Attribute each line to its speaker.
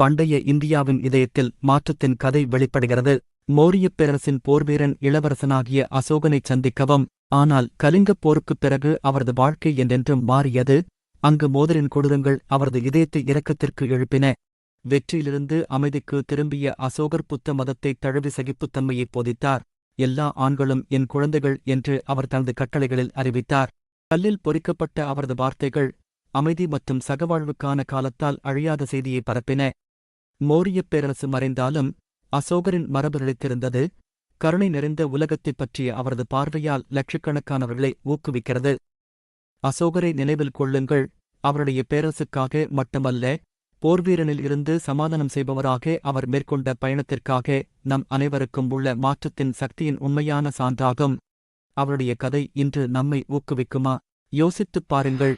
Speaker 1: பண்டைய இந்தியாவின் இதயத்தில் மாற்றத்தின் கதை வெளிப்படுகிறது. மோரியப் பேரரசின் போர்வீரன் இளவரசனாகிய அசோகனைச் சந்திக்கவும். ஆனால் கலிங்கப் போருக்குப் பிறகு அவரது வாழ்க்கை என்றென்றும் மாறியது. அங்கு மோதலின் கொடூரங்கள் அவரது இதயத்தை இரக்கத்திற்கு எழுப்பின. வெற்றியிலிருந்து அமைதிக்கு திரும்பிய அசோகர் புத்த மதத்தை தழுவி சகிப்புத்தன்மையை போதித்தார். எல்லா ஆண்களும் என் குழந்தைகள் என்று அவர் தனது கட்டளைகளில் அறிவித்தார். கல்லில் பொறிக்கப்பட்ட அவரது வார்த்தைகள் அமைதி மற்றும் சகவாழ்வுக்கான காலத்தால் அழியாத செய்தியை பரப்பின. மோரியப் பேரரசு மறைந்தாலும் அசோகரின் மரபு நிலைத்திருந்தது கருணை நிறைந்த உலகத்தைப் பற்றிய அவரது பார்வையால் லட்சக்கணக்கானவர்களை ஊக்குவிக்கிறது. அசோகரை நினைவில் கொள்ளுங்கள் அவருடைய பேரரசுக்காக மட்டுமல்ல போர்வீரனில் இருந்து சமாதானம் செய்பவராக அவர் மேற்கொண்ட பயணத்திற்காக நம் அனைவருக்கும் உள்ள மாற்றத்தின் சக்தியின் உண்மையான சான்றாகும். அவருடைய கதை இன்று நம்மை ஊக்குவிக்குமா? யோசித்துப் பாருங்கள்.